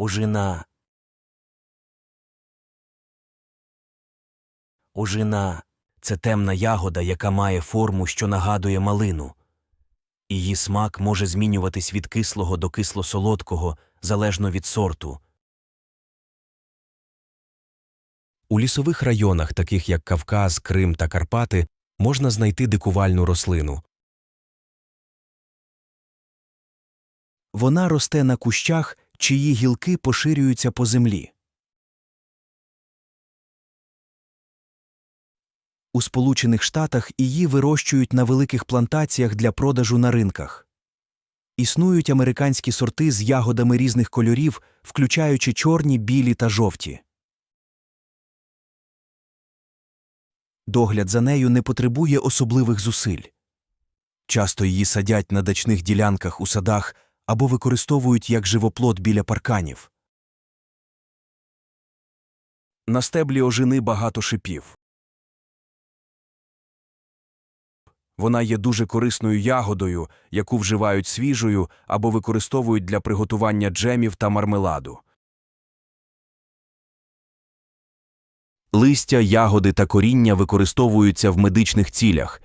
Ожина. Ожина це темна ягода, яка має форму, що нагадує малину. Її смак може змінюватись від кислого до кисло-солодкого залежно від сорту. У лісових районах, таких як Кавказ, Крим та Карпати, можна знайти дикувальну рослину. Вона росте на кущах, чиї гілки поширюються по землі. У Сполучених Штатах її вирощують на великих плантаціях для продажу на ринках. Існують американські сорти з ягодами різних кольорів, включаючи чорні, білі та жовті. Догляд за нею не потребує особливих зусиль. Часто її садять на дачних ділянках у садах або використовують як живоплод біля парканів. На стеблі ожини багато шипів. Вона є дуже корисною ягодою, яку вживають свіжою або використовують для приготування джемів та мармеладу. Листя, ягоди та коріння використовуються в медичних цілях.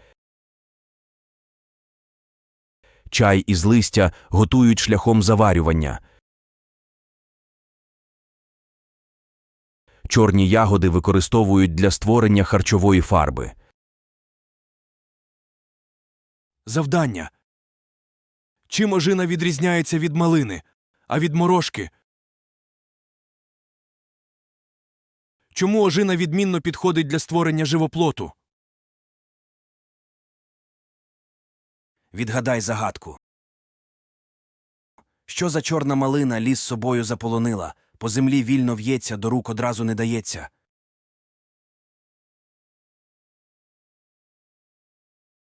Чай із листя готують шляхом заварювання. Чорні ягоди використовують для створення харчової фарби. Завдання. Чим ожина відрізняється від малини, а від морошки? Чому ожина відмінно підходить для створення живоплоту? Відгадай загадку. Що за чорна малина ліс собою заполонила, по землі вільно в'ється, до рук одразу не дається.